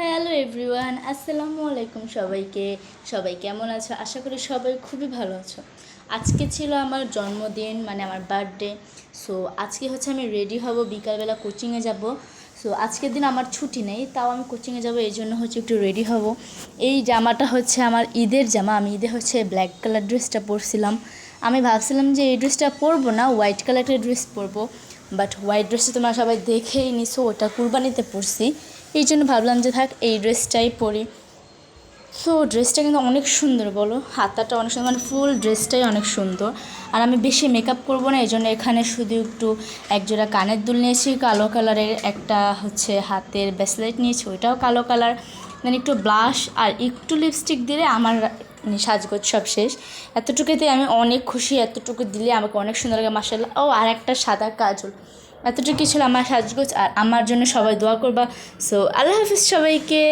Hello everyone, আসসালামু আলাইকুম সবাইকে। সবাই কেমন আছো? আশা করি সবাই খুবই ভালো আছো। আজকে ছিল আমার জন্মদিন মানে আমার বার্থডে। সো আজকে হচ্ছে আমি রেডি হব, বিকালবেলা কোচিংয়ে যাব। সো আজকের দিন আমার ছুটি নেই, তাও আমি কোচিংয়ে যাব এই জন্য হচ্ছে একটু রেডি হব। এই জামাটা হচ্ছে আমার ঈদের জামা, আমি ঈদে হচ্ছে ব্ল্যাক কালার ড্রেসটা পরছিলাম। আমি ভাবছিলাম যে এই ড্রেসটা পরবো না হোয়াইট কালারের ড্রেস পরবো বাট হোয়াইট ড্রেসটা তোমরা সবাই দেখেই নিছো, ওটা কুরবানিতে পরছি। এই জন্য ভাবলাম যে থাক, এই ড্রেসটাই পরি। সো ড্রেসটা কিন্তু অনেক সুন্দর, বলো? হাতাটা অনেক সুন্দর মানে ফুল ড্রেসটাই অনেক সুন্দর। আর আমি বেশি মেকআপ করব না এই জন্য এখানে শুধু একটু একজোড়া কানের দুল নিয়েছি, কালো কালারের একটা হচ্ছে হাতের ব্রেসলেট নিয়েছি, ওইটাও কালো কালার দেন একটু ব্লাশ আর একটু লিপস্টিক দিলে আমার মানে সাজগোজ সব শেষ। এতটুকুতে আমি অনেক খুশি, এতটুকু দিলে আমাকে অনেক সুন্দর লাগে মাসাল্লাহ ও, আর একটা সাদা কাজল। এতটুকু ছিল আমার সাজগোজ আর আমার জন্য সবাই দোয়া করবা। সো আল্লাহ হাফিজ সবাইকে।